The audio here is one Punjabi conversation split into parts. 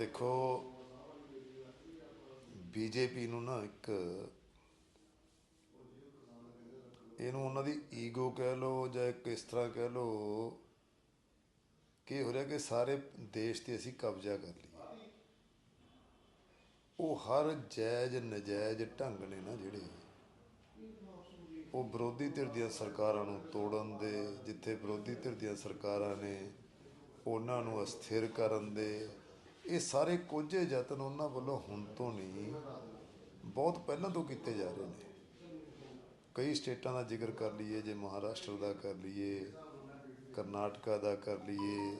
ਦੇਖੋ ਬੀਜੇਪੀ ਨੂੰ ਨਾ ਇੱਕ ਇਹਨੂੰ ਉਹਨਾਂ ਦੀ ਈਗੋ ਕਹਿ ਲਓ ਜਾਂ ਇੱਕ ਇਸ ਤਰ੍ਹਾਂ ਕਹਿ ਲਓ ਕਿ ਹੋ ਰਿਹਾ ਕਿ ਸਾਰੇ ਦੇਸ਼ ਤੇ ਅਸੀਂ ਕਬਜ਼ਾ ਕਰ ਲਈਏ। ਉਹ ਹਰ ਜਾਇਜ਼, ਨਜਾਇਜ਼ ਢੰਗ ਨੇ ਨਾ ਜਿਹੜੇ ਉਹ ਵਿਰੋਧੀ ਧਿਰ ਦੀਆਂ ਸਰਕਾਰਾਂ ਨੂੰ ਤੋੜਨ ਦੇ, ਜਿੱਥੇ ਵਿਰੋਧੀ ਧਿਰ ਦੀਆਂ ਸਰਕਾਰਾਂ ਨੇ ਉਹਨਾਂ ਨੂੰ ਅਸਥਿਰ ਕਰਨ ਦੇ ਇਹ ਸਾਰੇ ਕੋਝੇ ਯਤਨ ਉਹਨਾਂ ਵੱਲੋਂ ਹੁਣ ਤੋਂ ਨਹੀਂ, ਬਹੁਤ ਪਹਿਲਾਂ ਤੋਂ ਕੀਤੇ ਜਾ ਰਹੇ ਨੇ। ਕਈ ਸਟੇਟਾਂ ਦਾ ਜ਼ਿਕਰ ਕਰ ਲਈਏ, ਜੇ ਮਹਾਰਾਸ਼ਟਰ ਦਾ ਕਰ ਲਈਏ, ਕਰਨਾਟਕਾ ਦਾ ਕਰ ਲਈਏ,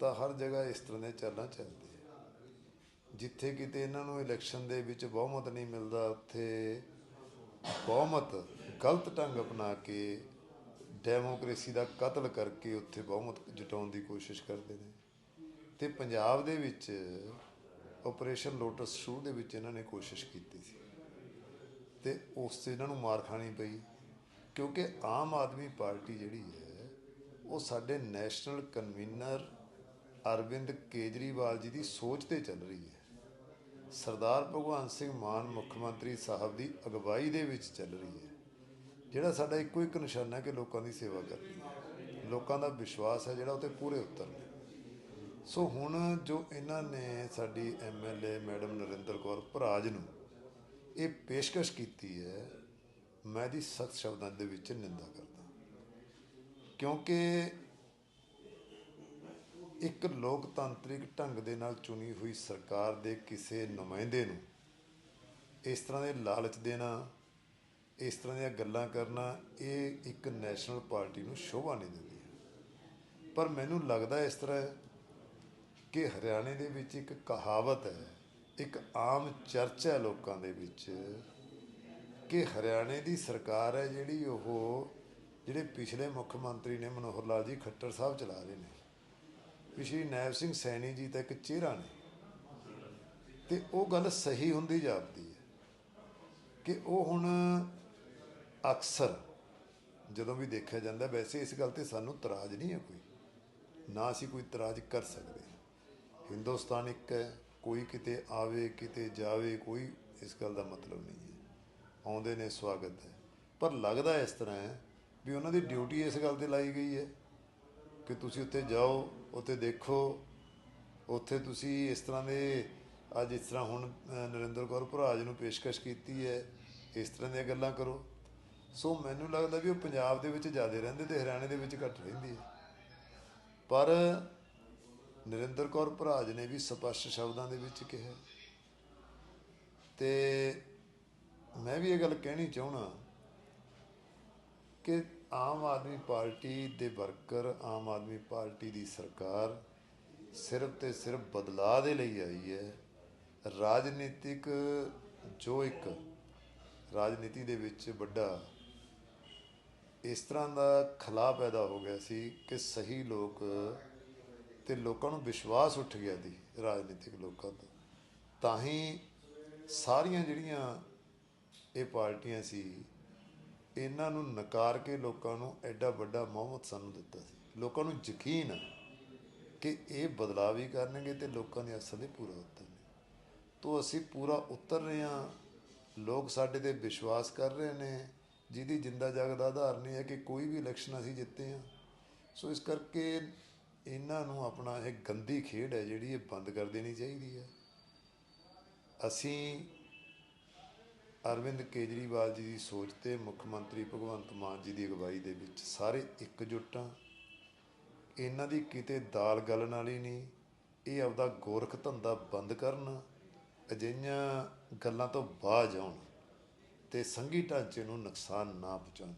ਤਾਂ ਹਰ ਜਗ੍ਹਾ ਇਸ ਤਰ੍ਹਾਂ ਦੇ ਚਾਲਾਂ ਚੱਲਦੇ ਜਿੱਥੇ ਕਿਤੇ ਇਹਨਾਂ ਨੂੰ ਇਲੈਕਸ਼ਨ ਦੇ ਵਿੱਚ ਬਹੁਮਤ ਨਹੀਂ ਮਿਲਦਾ, ਉੱਥੇ ਬਹੁਮਤ ਗਲਤ ਢੰਗ ਅਪਣਾ ਕੇ ਡੈਮੋਕ੍ਰੇਸੀ ਦਾ ਕਤਲ ਕਰਕੇ ਉੱਥੇ ਬਹੁਮਤ ਜਟਾਉਣ ਦੀ ਕੋਸ਼ਿਸ਼ ਕਰਦੇ ਨੇ। ਤੇ ਪੰਜਾਬ ਦੇ ਵਿੱਚ ਆਪਰੇਸ਼ਨ ਲੋਟਸ ਸ਼ੂ ਦੇ ਵਿੱਚ ਇਹਨਾਂ ਨੇ ਕੋਸ਼ਿਸ਼ ਕੀਤੀ ਸੀ। ਤੇ ਉਸ ਤੇ ਇਹਨਾਂ ਨੂੰ ਮਾਰ ਖਾਣੀ ਪਈ, ਕਿਉਂਕਿ ਆਮ ਆਦਮੀ ਪਾਰਟੀ ਜਿਹੜੀ ਹੈ, ਉਹ ਸਾਡੇ ਨੈਸ਼ਨਲ ਕਨਵੀਨਰ ਅਰਵਿੰਦ ਕੇਜਰੀਵਾਲ ਜੀ ਦੀ ਸੋਚ ਤੇ ਚੱਲ ਰਹੀ ਹੈ। ਸਰਦਾਰ ਭਗਵੰਤ ਸਿੰਘ ਮਾਨ ਮੁੱਖ ਮੰਤਰੀ ਸਾਹਿਬ ਦੀ ਅਗਵਾਈ ਦੇ ਵਿੱਚ ਚੱਲ ਰਹੀ ਹੈ। ਜਿਹੜਾ ਸਾਡਾ ਇੱਕੋ ਇੱਕ ਨਿਸ਼ਾਨਾ ਹੈ ਕਿ ਲੋਕਾਂ ਦੀ ਸੇਵਾ ਕਰਨੀ ਹੈ। ਲੋਕਾਂ ਦਾ ਵਿਸ਼ਵਾਸ ਹੈ ਜਿਹੜਾ ਉਹ ਤੇ ਪੂਰੇ ਉਤਰਨੇ ਸੋ ਹੁਣ ਜੋ ਇਹਨਾਂ ਨੇ ਸਾਡੀ ਐਮਐਲਏ ਮੈਡਮ ਨਰਿੰਦਰ ਕੌਰ ਭਰਾਜ ਨੂੰ ਇਹ ਪੇਸ਼ਕਸ਼ ਕੀਤੀ ਹੈ, ਮੈਂ ਦੀ ਸਖਤ ਸ਼ਬਦਾਂ ਦੇ ਵਿੱਚ ਨਿੰਦਾ ਕਰਦਾ। ਕਿਉਂਕਿ ਇੱਕ ਲੋਕਤੰਤਰਿਕ ਢੰਗ ਦੇ ਨਾਲ ਚੁਣੀ ਹੋਈ ਸਰਕਾਰ ਦੇ ਕਿਸੇ ਨੁਮਾਇੰਦੇ ਨੂੰ ਇਸ ਤਰ੍ਹਾਂ ਦੇ ਲਾਲਚ ਦੇਣਾ, ਇਸ ਤਰ੍ਹਾਂ ਦੀਆਂ ਗੱਲਾਂ ਕਰਨਾ, ਇਹ ਇੱਕ ਨੈਸ਼ਨਲ ਪਾਰਟੀ ਨੂੰ ਸ਼ੋਭਾ ਨਹੀਂ ਦਿੰਦੀ। ਪਰ ਮੈਨੂੰ ਲੱਗਦਾ ਇਸ ਤਰ੍ਹਾਂ ਕਿ ਹਰਿਆਣੇ ਦੇ ਵਿੱਚ ਇੱਕ ਕਹਾਵਤ ਹੈ, ਇੱਕ ਆਮ ਚਰਚਾ ਹੈ ਲੋਕਾਂ ਦੇ ਵਿੱਚ, ਕਿ ਹਰਿਆਣੇ ਦੀ ਸਰਕਾਰ ਹੈ ਜਿਹੜੀ ਉਹ, ਜਿਹੜੇ ਪਿਛਲੇ ਮੁੱਖ ਮੰਤਰੀ ਨੇ ਮਨੋਹਰ ਲਾਲ ਜੀ ਖੱਟਰ ਸਾਹਿਬ ਚਲਾ ਰਹੇ ਨੇ ਪਿਛਲੀ ਨੈਬ ਸਿੰਘ ਸੈਣੀ ਜੀ ਤਾਂ ਇੱਕ ਚਿਹਰਾ ਨੇ, ਤੇ ਉਹ ਗੱਲ ਸਹੀ ਹੁੰਦੀ ਜਾਪਦੀ ਹੈ, ਕਿ ਉਹ ਹੁਣ ਅਕਸਰ ਜਦੋਂ ਵੀ ਦੇਖਿਆ ਜਾਂਦਾ, ਵੈਸੇ ਇਸ ਗੱਲ ਤੇ ਸਾਨੂੰ ਤਰਾਜ ਨਹੀਂ ਹੈ ਕੋਈ, ਨਾ ਅਸੀਂ ਕੋਈ ਤਰਾਜ ਕਰ ਸਕਦੇ। ਹਿੰਦੁਸਤਾਨ ਇੱਕ ਹੈ, ਕੋਈ ਕਿਤੇ ਆਵੇ, ਕਿਤੇ ਜਾਵੇ, ਕੋਈ ਇਸ ਗੱਲ ਦਾ ਮਤਲਬ ਨਹੀਂ ਹੈ। ਆਉਂਦੇ ਨੇ, ਸਵਾਗਤ ਹੈ। ਪਰ ਲੱਗਦਾ ਇਸ ਤਰ੍ਹਾਂ ਹੈ ਵੀ ਉਹਨਾਂ ਦੀ ਡਿਊਟੀ ਇਸ ਗੱਲ ਤੇ ਲਾਈ ਗਈ ਹੈ ਕਿ ਤੁਸੀਂ ਉੱਥੇ ਜਾਓ, ਉੱਥੇ ਦੇਖੋ, ਉੱਥੇ ਤੁਸੀਂ ਇਸ ਤਰ੍ਹਾਂ ਦੇ, ਅੱਜ ਇਸ ਤਰ੍ਹਾਂ ਹੁਣ ਨਰਿੰਦਰ ਕੌਰ ਭਰਾਜ ਨੂੰ ਪੇਸ਼ਕਸ਼ ਕੀਤੀ ਹੈ, ਇਸ ਤਰ੍ਹਾਂ ਦੀਆਂ ਗੱਲਾਂ ਕਰੋ। ਸੋ ਮੈਨੂੰ ਲੱਗਦਾ ਵੀ ਉਹ ਪੰਜਾਬ ਦੇ ਵਿੱਚ ਜ਼ਿਆਦਾ ਰਹਿੰਦੇ ਤੇ ਹਰਿਆਣੇ ਦੇ ਵਿੱਚ ਘੱਟ ਰਹਿੰਦੀ ਹੈ। ਪਰ ਨਰਿੰਦਰ ਕੌਰ ਭਰਾਜ ਨੇ ਵੀ ਸਪਸ਼ਟ ਸ਼ਬਦਾਂ ਦੇ ਵਿੱਚ ਕਿਹਾ। ਤੇ ਮੈਂ ਵੀ ਇਹ ਗੱਲ ਕਹਿਣੀ ਚਾਹਣਾ ਕਿ ਆਮ ਆਦਮੀ ਪਾਰਟੀ ਦੇ ਵਰਕਰ, ਆਮ ਆਦਮੀ ਪਾਰਟੀ ਦੀ ਸਰਕਾਰ ਸਿਰਫ ਤੇ ਸਿਰਫ ਬਦਲਾਅ ਦੇ ਲਈ ਆਈ ਹੈ। ਰਾਜਨੀਤਿਕ ਜੋ ਇੱਕ ਰਾਜਨੀਤੀ ਦੇ ਵਿੱਚ ਵੱਡਾ ਇਸ ਤਰ੍ਹਾਂ ਦਾ ਖਲਾ ਪੈਦਾ ਹੋ ਗਿਆ ਸੀ ਕਿ ਸਹੀ ਲੋਕ ਤੇ ਲੋਕਾਂ ਨੂੰ ਵਿਸ਼ਵਾਸ ਉੱਠ ਗਿਆ ਦੀ, ਰਾਜਨੀਤਿਕ ਲੋਕਾਂ ਦਾ ਤਾਂ ਹੀ ਸਾਰੀਆਂ ਜਿਹੜੀਆਂ ਇਹ ਪਾਰਟੀਆਂ ਸੀ, ਇਹਨਾਂ ਨੂੰ ਨਕਾਰ ਕੇ ਲੋਕਾਂ ਨੂੰ ਐਡਾ ਵੱਡਾ ਮੁਹੰਮਦ ਸਾਨੂੰ ਦਿੱਤਾ ਸੀ। ਲੋਕਾਂ ਨੂੰ ਯਕੀਨ ਹੈ ਕਿ ਇਹ ਬਦਲਾਅ ਵੀ ਕਰਨਗੇ ਤੇ ਲੋਕਾਂ ਦੇ ਅਸਲ ਦੇ ਪੂਰਾ ਉਤਰਨਗੇ। ਤੋਂ ਅਸੀਂ ਪੂਰਾ ਉਤਰ ਰਹੇ ਹਾਂ। ਲੋਕ ਸਾਡੇ ਤੇ ਵਿਸ਼ਵਾਸ ਕਰ ਰਹੇ ਨੇ। ਜਿਹਦੀ ਜਿੰਦਾ ਜਗ ਦਾ ਆਧਾਰ ਨਹੀਂ ਹੈ ਕਿ ਕੋਈ ਵੀ ਇਲੈਕਸ਼ਨ ਅਸੀਂ ਜਿੱਤੇ ਹਾਂ। ਸੋ ਇਸ ਕਰਕੇ ਇਹਨਾਂ ਨੂੰ ਆਪਣਾ ਇਹ ਗੰਦੀ ਖੇਡ ਹੈ ਜਿਹੜੀ ਇਹ ਬੰਦ ਕਰ ਦੇਣੀ ਚਾਹੀਦੀ ਹੈ। ਅਸੀਂ ਅਰਵਿੰਦ ਕੇਜਰੀਵਾਲ ਜੀ ਦੀ ਸੋਚ ਤੇ ਮੁੱਖ ਮੰਤਰੀ ਭਗਵੰਤ ਮਾਨ ਜੀ ਦੀ ਅਗਵਾਈ ਦੇ ਵਿੱਚ ਸਾਰੇ ਇਕਜੁੱਟ ਹਾਂ। ਇਹਨਾਂ ਦੀ ਕਿਤੇ ਦਾਲ ਗਲਣ ਵਾਲੀ ਨਹੀਂ, ਇਹ ਆਪਦਾ ਗੋਰਖ ਧੰਦਾ ਬੰਦ ਕਰਨ, ਅਜਿਹੀਆਂ ਗੱਲਾਂ ਤੋਂ ਬਾਜ ਆਉਣ ਤੇ ਸੰਗੀ ਢਾਂਚੇ ਨੂੰ ਨੁਕਸਾਨ ਨਾ ਪਹੁੰਚਾਉਣ।